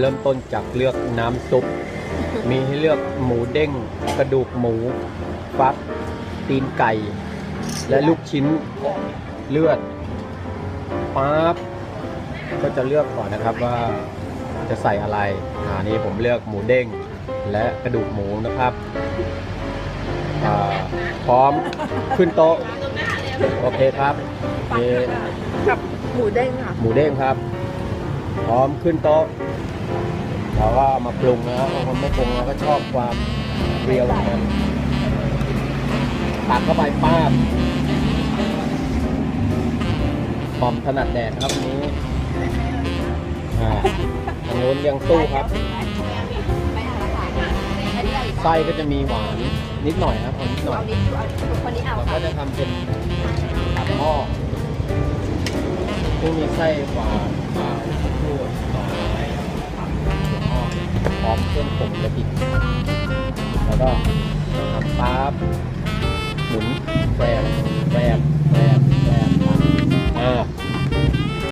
เริ่มต้นจากเลือกน้ำซุป มีให้เลือกหมูเด้ง กระดูกหมู ฟัก ตีนไก่ และลูกชิ้นเลือดปั๊บก็จะเลือกก่อนนะครับว่าจะใส่อะไรอ่านี่ผมเลือกหมูเด้ง และกระดูกหมูนะครับอ่าพร้อมขึ้นโต๊ะ โอเคครับมีกับหมูเด้งค่ะ หมูเด้งครับ พร้อมขึ้นโต๊ะ เราก็เอามาปรุงนะครับบางคนไม่ปรุงเราก็ชอบความเรียวของมันตักเข้าไปป้าบหอมถนัดแดดครับวันนี้อ่าทางโน้นยังสู้ครับ ไส้ก็จะมีหวานนิดหน่อยครับเอานิดหน่อยคนนี้เอาเราก็จะทำเป็นผัดหม้อซึ่งมีไส้หวาน อกเส้นผมและปิดแล้วก็ทำปั๊บหมุนแฝงแฝงแฝงแฝงเออ